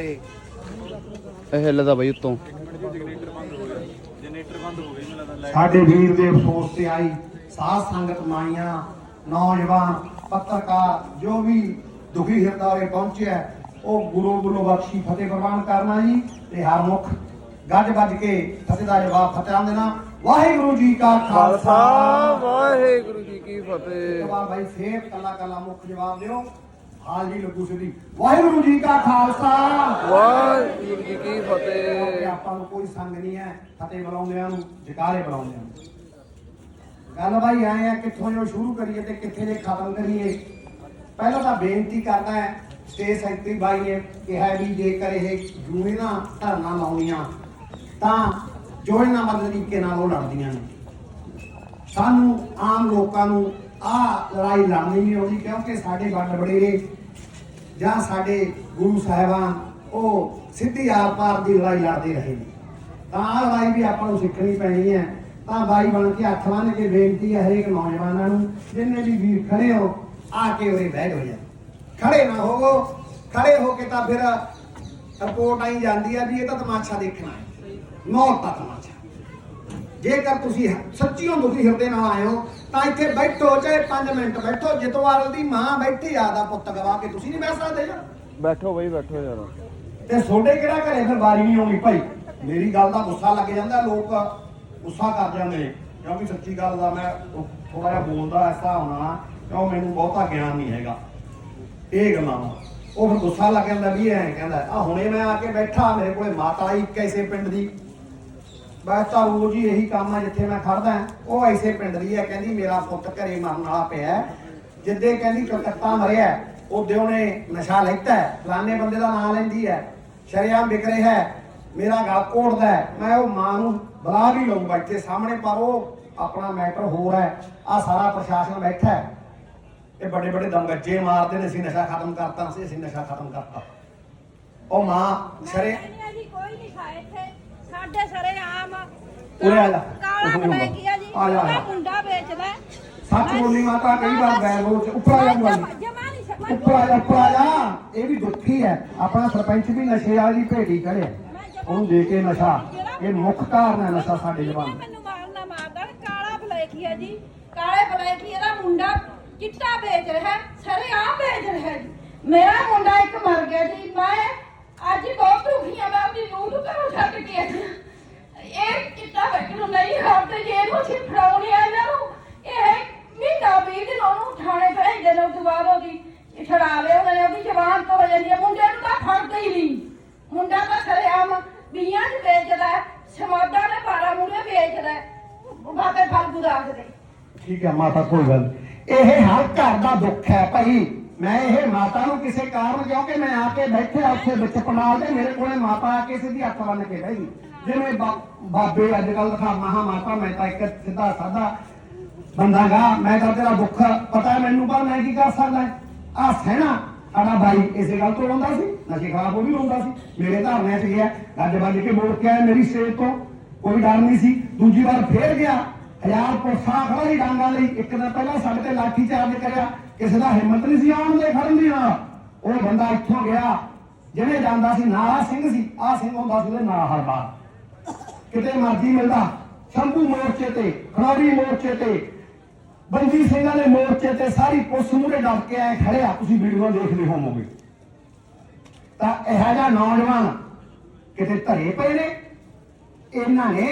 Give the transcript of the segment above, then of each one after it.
ਇਹ ਹਿੱਲਦਾ ਬਈ ਉੱਤੋਂ। ਸਾਡੇ ਵੀਰ ਦੇ ਅਫਸੋਸ ਤੇ ਆਈ ਸਾਧ ਸੰਗਤ ਮਾਈਆਂ ਨੌਜਵਾਨ ਪੱਤਰਕਾਰ ਜੋ ਵੀ ਦੁਖੀ ਹਿਰਦਾ ਹੋਏ ਪਹੁੰਚਿਆ ਉਹ ਗੁਰੂ ਗੁਰੂ ਬਖਸ਼ੀ ਫਤਿਹ ਪ੍ਰਵਾਨ ਕਰਨਾ ਜੀ ਤੇ ਹਰ ਮੁਖ ਗੱਜ ਵੱਜ ਕੇ ਫਤਿਹ ਦਾ ਜਵਾਬ ਫਤਿਹਾਂ ਦੇਣਾ। ਵਾਹਿਗੁਰੂ ਜੀ ਕਾ ਖਾਲਸਾ। ਵਾਹਿਗੁਰੂ ਜੀ ਕੀ ਇੱਕ ਫਤਿਹ। ਵਾਰ ਭਾਈ ਫੇਰ ਕੱਲਾ ਕੱਲਾ ਮੁੱਖ ਜਵਾਬ ਦਿਓ। ਜੀ ਲੱਗੂ ਸਿੱਧੀ। ਵਾਹਿਗੁਰੂ ਜੀ ਕਾ ਖਾਲਸਾ। ਵਾਹਿਗੁਰੂ ਜੀ ਕੀ ਫਤਿਹ। ਆਪਾਂ ਨੂੰ ਕੋਈ ਸੰਗ ਨਹੀਂ ਹੈ ਫਤਿਹ ਬੁਲਾਉਂਦਿਆਂ ਨੂੰ ਜਕਾਰੇ ਬੁਲਾਉਂਦਿਆਂ ਨੂੰ। ਗੱਲ ਬਾਈ ਆਏ ਆ ਕਿੱਥੋਂ ਜੋ ਸ਼ੁਰੂ ਕਰੀਏ ਤੇ ਕਿੱਥੇ ਜੇ ਖਤਮ ਕਰੀਏ। ਪਹਿਲਾਂ ਤਾਂ ਬੇਨਤੀ ਕਰਦਾ ਹੈ ਸਟੇਜ ਸੈਕਟਰੀ ਬਾਈ ਨੇ ਕਿਹਾ ਵੀ ਜੇਕਰ ਇਹ ਨਾ ਧਰਨਾ ਲਾਉਣੀਆਂ ਤਾਂ ਜੋ ਇਹਨਾਂ ਮਤਲਬ ਤਰੀਕੇ ਨਾਲ ਉਹ ਲੜਦੀਆਂ ਨੇ। ਸਾਨੂੰ ਆਮ ਲੋਕਾਂ ਨੂੰ ਆਹ ਲੜਾਈ ਲੜਨੀ ਨਹੀਂ ਆਉਂਦੀ ਕਿਉਂਕਿ ਸਾਡੇ ਵੱਡ ਵਡੇਰੇ ਜਾਂ ਸਾਡੇ ਗੁਰੂ ਸਾਹਿਬਾਨ ਉਹ ਸਿੱਧੀ ਆਰ ਪਾਰ ਦੀ ਲੜਾਈ ਲੜਦੇ ਰਹੇ ਨੇ। ਤਾਂ ਆਹ ਲੜਾਈ ਵੀ ਆਪਾਂ ਨੂੰ ਸਿੱਖਣੀ ਪੈਣੀ ਹੈ। ਤਾਂ ਬਾਈ ਬਣ ਕੇ ਹੱਥ ਬੰਨ੍ਹ ਕੇ ਬੇਨਤੀ ਹੈ ਹਰੇਕ ਨੌਜਵਾਨਾਂ ਨੂੰ, ਜਿੰਨੇ ਵੀ ਵੀਰ ਖੜੇ ਹੋ, ਆ ਕੇ ਉਰੇ ਬਹਿ ਜਾਓ ਖੜੇ ਨਾ ਹੋਵੋ। ਖੜੇ ਹੋ ਕੇ ਤਾਂ ਫਿਰ ਰਿਪੋਰਟ ਆਈ ਜਾਂਦੀ ਹੈ ਵੀ ਇਹ ਤਾਂ ਤਮਾਸ਼ਾ ਦੇਖਣਾ ਹੈ। ਮੌਤ ਦਾ ਤਮਾਸ਼ਾ। ਜੇਕਰ ਤੁਸੀਂ ਸੱਚੀਓ ਦੁਖੀ ਹਿਰਦੇ ਨਾਲ ਆਏ ਹੋ ਤਾਂ ਇੱਥੇ ਬੈਠੋ ਚਾਹੇ 5 ਮਿੰਟ ਬੈਠੋ ਜਿਤਵਾਲ ਦੀ ਮਾਂ ਬੈਠੀ ਆ ਦਾ ਪੁੱਤ ਗਵਾ ਕੇ ਤੁਸੀਂ ਨਹੀਂ ਬਹਿ ਸਕਦੇ ਯਾਰ। ਬੈਠੋ ਬਈ ਬੈਠੋ ਯਾਰ। ਤੇ ਤੁਹਾਡੇ ਕਿਹੜਾ ਘਰੇ ਫਿਰ ਵਾਰੀ ਨਹੀਂ ਆਉਣੀ ਭਾਈ? ਮੇਰੀ ਗੱਲ ਦਾ ਗੁੱਸਾ ਲੱਗ ਜਾਂਦਾ ਲੋਕ ਗੁੱਸਾ ਕਰ ਜਾਂਦੇ ਨੇ। ਕਿਉਂਕਿ ਸੱਚੀ ਗੱਲ ਦਾ ਮੈਂ ਥੋੜਾ ਜਿਹਾ ਬੋਲਦਾ ਐਸਾ ਹੋਣਾ ਕਿਉਂ ਮੈਨੂੰ ਬਹੁਤਾ ਗਿਆਨ ਨਹੀਂ ਹੈਗਾ। ਇਹ ਗੱਲਾਂ ਉਹ ਫਿਰ ਗੁੱਸਾ ਲੱਗ ਜਾਂਦਾ ਵੀ ਐਂ ਕਹਿੰਦਾ ਆ ਹੁਣੇ ਮੈਂ ਆ ਕੇ ਬੈਠਾ ਮੇਰੇ ਕੋਲੇ ਮਾਤਾ ਆਈ ਕੈਸੇ ਪਿੰਡ ਦੀ। ਬਸ ਤਾਂ ਹੀ ਇਹੀ ਕੰਮ ਆ ਜਿੱਥੇ ਮੈਂ ਖੜਦਾ। ਉਹ ਐਸੇ ਪਿੰਡ ਦੀ ਹੈ ਕਹਿੰਦੀ ਮੇਰਾ ਪੁੱਤ ਘਰੇ ਮਰਨ ਵਾਲਾ ਪਿਆ। ਜਿੱਦੇ ਕਹਿੰਦੀ ਕਲਕੱਤਾ ਮਰਿਆ ਉਹਦੇ ਉਹਨੇ ਨਸ਼ਾ ਲੈਤਾ ਫਲਾਣੇ ਬੰਦੇ ਦਾ ਨਾਂ ਲੈਂਦੀ ਹੈ। ਸ਼ਰਿਆਮ ਵਿਕ ਰਿਹਾ ਹੈ। ਮੇਰਾ ਗਲ ਕੋੜਦਾ ਮੈਂ ਉਹ ਮਾਂ ਨੂੰ ਬੁਲਾ ਵੀ ਲਊਂਗਾ ਇੱਥੇ ਸਾਹਮਣੇ ਪਰ ਉਹ ਆਪਣਾ ਮੈਟਰ ਹੋਰ ਹੈ। ਆ ਸਾਰਾ ਪ੍ਰਸ਼ਾਸਨ ਬੈਠਾ ਹੈ। ਇਹ ਵੱਡੇ ਵੱਡੇ ਦਮਗੱਜੇ ਮਾਰਦੇ ਨੇ ਅਸੀਂ ਨਸ਼ਾ ਖਤਮ ਕਰਤਾ ਸੀ ਅਸੀਂ ਨਸ਼ਾ ਖਤਮ ਕਰਤਾ। ਉਹ ਮਾਂ ਸ਼ਰੇ ਜੀ ਕੋਈ ਨਹੀਂ ਖਾਏ ਇੱਥੇ। ਸਾਡੇ ਸਰੇ ਆਮ। ਉਰੇ ਆ ਜਾ। ਕਾਲਾ ਬਣਾ ਗਿਆ ਜੀ। ਆ ਜਾ, ਆ ਜਾ। ਉਹਦਾ ਮੁੰਡਾ ਵੇਚਦਾ ਹੈ। ਸੱਚ ਬੋਲਣੀ ਮਾਤਾ ਕਈ ਵਾਰ ਬੈਰ ਰੋਡ ਚ ਉੱਪਰ ਆ ਜਾ ਜਮਾ- ਬੁਆਲੀ ਜਮਾ ਨਹੀਂ ਸਕਦਾ ਉੱਪਰ ਆ ਜਾ ਉੱਪਰ ਆ ਜਾ। ਇਹ ਵੀ ਦੁੱਖੀ ਹੈ। ਆਪਣਾ ਸਰਪੰਚ ਵੀ ਨਸ਼ੇ ਵਾਲੀ ਭੇਟੀ ਕਰਿਆ ਉਹਨੂੰ ਦੇ ਕੇ ਨਸ਼ਾ। ਇਹ ਮੁੱਖ ਕਾਰਨ ਹੈ ਨਸ਼ਾ ਸਾਡੇ ਜਵਾਨ। ਮੈਨੂੰ ਮਾਰਨਾ ਮਾਰਦਾ ਕਾਲਾ ਬਲੈਕੀਆ ਜੀ। ਕਾਲੇ ਬਲੈਕੀ ਦਾ ਮੁੰਡਾ ਚਿੱਟਾ ਵੇਚ ਰਿਹਾ ਸਰੇ ਆਮ ਵੇਚ ਰਿਹਾ ਜੀ। ਮੇਰਾ ਮੁੰਡਾ ਇੱਕ ਮਰ ਗਿਆ ਜੀ। ਮੈਂ ਅੱਜ ਬਹੁਤ ਦੁਖੀ ਹਾਂ ਮੈਂ ਆਪਣੀ ਨੂੰਹ ਨੂੰ ਘਰੋਂ ਛੱਡ ਕੇ ਆਈ ਹਾਂ। ਇਹ ਚਿੱਟਾ ਵੇਚ ਨੂੰ ਨਹੀਂ ਹਟਦੇ ਜੇ ਇਹਨੂੰ ਅਸੀਂ ਫੜਾਉਣੇ ਆ ਇਹਨਾਂ ਨੂੰ ਇਹ ਮਹੀਨਾ ਵੀਹ ਦਿਨ ਉਹਨੂੰ ਥਾਣੇ ਭੇਜਦੇ ਨੇ ਉਸ ਤੋਂ ਬਾਅਦ ਉਹਦੀ ਇਹ ਛੜਾ ਲਿਆ ਉਹਨਾਂ ਨੇ ਉਹਦੀ ਜਵਾਨ ਤੋਂ ਹੋ ਜਾਂਦੀ ਹੈ ਮੁੰਡੇ ਨੂੰ ਤਾਂ ਫੜਦੇ ਹੀ ਨਹੀਂ ਮੁੰਡਾ ਤਾਂ ਸਰੇਆਮ ਬੀਆਂ ਚ ਵੇਚਦਾ ਹੈ, ਸਮਾਦਾ ਨੇ ਪਾਰਾ ਮੁੰਡੇ ਵੇਚਦਾ ਹੈ। ਬਾਬੇ ਫਲਗੂ ਰੱਖਦੇ ਠੀਕ ਹੈ ਮਾਤਾ, ਕੋਈ ਗੱਲ ਨੀ। ਇਹ ਹਰ ਘਰ ਦਾ ਦੁੱਖ ਹੈ ਭਾਈ। ਮੈਂ ਇਹ ਮਾਤਾ ਨੂੰ ਕਿਸੇ ਕਾਰਨ, ਕਿਉਂਕਿ ਮੈਂ ਆ ਕੇ ਬੈਠਿਆ ਉੱਥੇ ਵਿੱਚ ਪੰਡਾਲ ਦੇ ਮੇਰੇ ਕੋਲੇ ਮਾਤਾ ਆ ਕੇ ਸਿੱਧੀ ਹੱਥ ਬੰਨ ਕੇ ਬਹਿ ਗਈ। ਜਿਵੇਂ ਬਾ- ਬਾਬੇ ਅੱਜ ਕੱਲ ਦਿਖਾ ਮਹਾ ਮਾਤਾ ਮੈਂ ਤਾਂ ਇੱਕ ਸਿੱਧਾ ਸਾਦਾ ਬੰਦਾਗਾ ਮੈਂ ਤਾਂ ਤੇਰਾ ਦੁੱਖ ਪਤਾ ਹੈ ਮੈਨੂੰ, ਪਰ ਮੈਂ ਕੀ ਕਰ ਸਕਦਾ ਆ ਸਹਿਣਾ, ਸਾਡਾ ਭਾਈ ਇਸੇ ਗੱਲ ਤੋਂ ਰੋਂਦਾ ਸੀ। ਨਸ਼ੇ ਖਰਾਬ ਉਹ ਵੀ ਰੋਂਦਾ ਸੀ। ਮੇਰੇ ਧਰਨੇ 'ਚ ਗਿਆ ਗੱਜ ਵੱਜ ਕੇ ਬੋਲ ਕੇ ਆਇਆ ਮੇਰੀ ਸਟੇਜ ਤੋਂ। ਕੋਈ ਡਰ ਨਹੀਂ ਸੀ। ਦੂਜੀ ਵਾਰ ਫੇਰ ਗਿਆ। ਹਜ਼ਾਰ ਪੁਰਸਾ ਖੜਾ ਸੀ ਡਾਂਗਾਂ ਲਈ ਇੱਕ ਦਿਨ ਪਹਿਲਾਂ ਸਾਡੇ ਤੇ ਲਾਠੀ ਚਾਰਜ ਕਰਿਆ। ਕਿਸੇ ਦਾ ਹਿੰਮਤ ਨਹੀਂ ਸੀ ਆਉਣ ਦੇ ਖੜਨ ਦੀ ਨਾਲ। ਉਹ ਬੰਦਾ ਇੱਥੋਂ ਗਿਆ ਜਿਹਨੇ ਜਾਂਦਾ ਸੀ ਨਾਰਾ ਸਿੰਘ ਸੀ। ਆ ਸਿੰਘ ਹੁੰਦਾ ਸੀ ਉਹਦੇ ਹਰ ਬਾਰ ਕਿਤੇ ਮਰਜ਼ੀ ਮਿਲਦਾ। ਸ਼ੰਭੂ ਮੋਰਚੇ ਤੇ ਖੜਾਰੀ ਮੋਰਚੇ ਤੇ ਬੰਦੀ ਸਿੰਘਾਂ ਦੇ ਮੋਰਚੇ ਤੇ ਸਾਰੀ ਪੁਲਿਸ ਮੂਹਰੇ ਡਟ ਕੇ ਆਏ ਖੜਿਆ। ਤੁਸੀਂ ਵੀਡੀਓ ਦੇਖਦੇ ਹੋਵੋਗੇ। ਤਾਂ ਇਹੋ ਜਿਹਾ ਨੌਜਵਾਨ ਕਿਤੇ ਧਰੇ ਪਏ ਨੇ। ਇਹਨਾਂ ਨੇ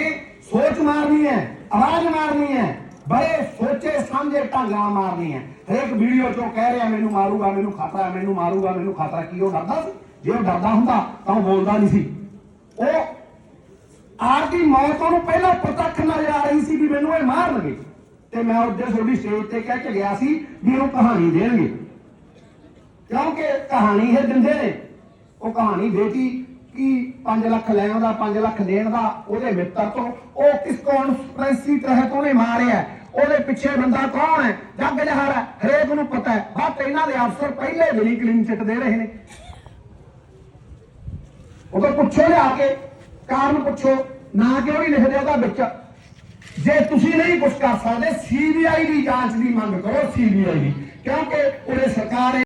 ਸੋਚ ਮਾਰਨੀ ਹੈ ਆਵਾਜ਼ ਮਾਰਨੀ ਹੈ ਬੜੇ ਸੋਚੇ ਸਮਝੇ ਢੰਗ ਨਾਲ ਮਾਰਨੀ ਹੈ ਹਰੇਕ ਵੀਡੀਓ ਚੋਂ ਕਹਿ ਰਿਹਾ ਮੈਨੂੰ ਮਾਰੂਗਾ ਮੈਨੂੰ ਖਤਰਾ ਹੈ ਮੈਨੂੰ ਮਾਰੂਗਾ ਮੈਨੂੰ ਖਤਰਾ ਕੀ ਉਹ ਡਰਦਾ ਸੀ ਜੇ ਉਹ ਡਰਦਾ ਹੁੰਦਾ ਤਾਂ ਉਹ ਬੋਲਦਾ ਨਹੀਂ ਸੀ ਉਹ ਆਪ ਦੀ ਮੌਤ ਉਹਨੂੰ ਪਹਿਲਾਂ ਪ੍ਰਤੱਖ ਨਜ਼ਰ ਆ ਰਹੀ ਸੀ ਵੀ ਮੈਨੂੰ ਇਹ ਮਾਰਨਗੇ ਤੇ ਮੈਂ ਉਹਦੇ ਤੁਹਾਡੀ ਸਟੇਜ ਤੇ ਕਹਿ ਕੇ ਗਿਆ ਸੀ ਵੀ ਉਹ ਕਹਾਣੀ ਦੇਣਗੇ ਕਿਉਂਕਿ ਕਹਾਣੀ ਇਹ ਦਿੰਦੇ ਨੇ ਉਹ ਕਹਾਣੀ ਦੇਤੀ ਕਿ 5 ਲੱਖ ਲੈਣ ਦਾ 5 ਲੱਖ ਦੇਣ ਦਾ, ਉਹਦੇ ਮਿੱਤਰ ਤੋਂ। ਉਹ ਕਿਸ ਕੌਨਸਪੀਰੇਸੀ ਤਹਿਤ ਉਹਨੇ ਮਾਰਿਆ? ਉਹਦੇ ਪਿੱਛੇ ਬੰਦਾ ਕੌਣ ਹੈ? ਜੱਗ ਜਹਰ ਹੈ, ਹਰੇਕ ਨੂੰ ਪਤਾ ਹੈ। ਬਸ ਇਹਨਾਂ ਦੇ ਅਫਸਰ ਪਹਿਲੇ ਦਿਨ ਕਲੀਨ ਚਿੱਟ ਦੇ ਰਹੇ ਨੇ। ਉਹ ਤਾਂ ਪੁੱਛੋ ਲਿਆ ਕੇ, ਕਾਰਨ ਪੁੱਛੋ। ਨਾ ਕਿਉਂ ਨਹੀਂ ਲਿਖਦੇ ਉਹਦਾ ਵਿੱਚ? ਜੇ ਤੁਸੀਂ ਨਹੀਂ ਕੁਝ ਕਰ ਸਕਦੇ ਸੀਬੀਆਈ ਦੀ ਜਾਂਚ ਦੀ ਮੰਗ ਕਰੋ ਸੀਬੀਆਈ ਦੀ। ਕਿਉਂਕਿ ਉਹਦੇ ਸਰਕਾਰ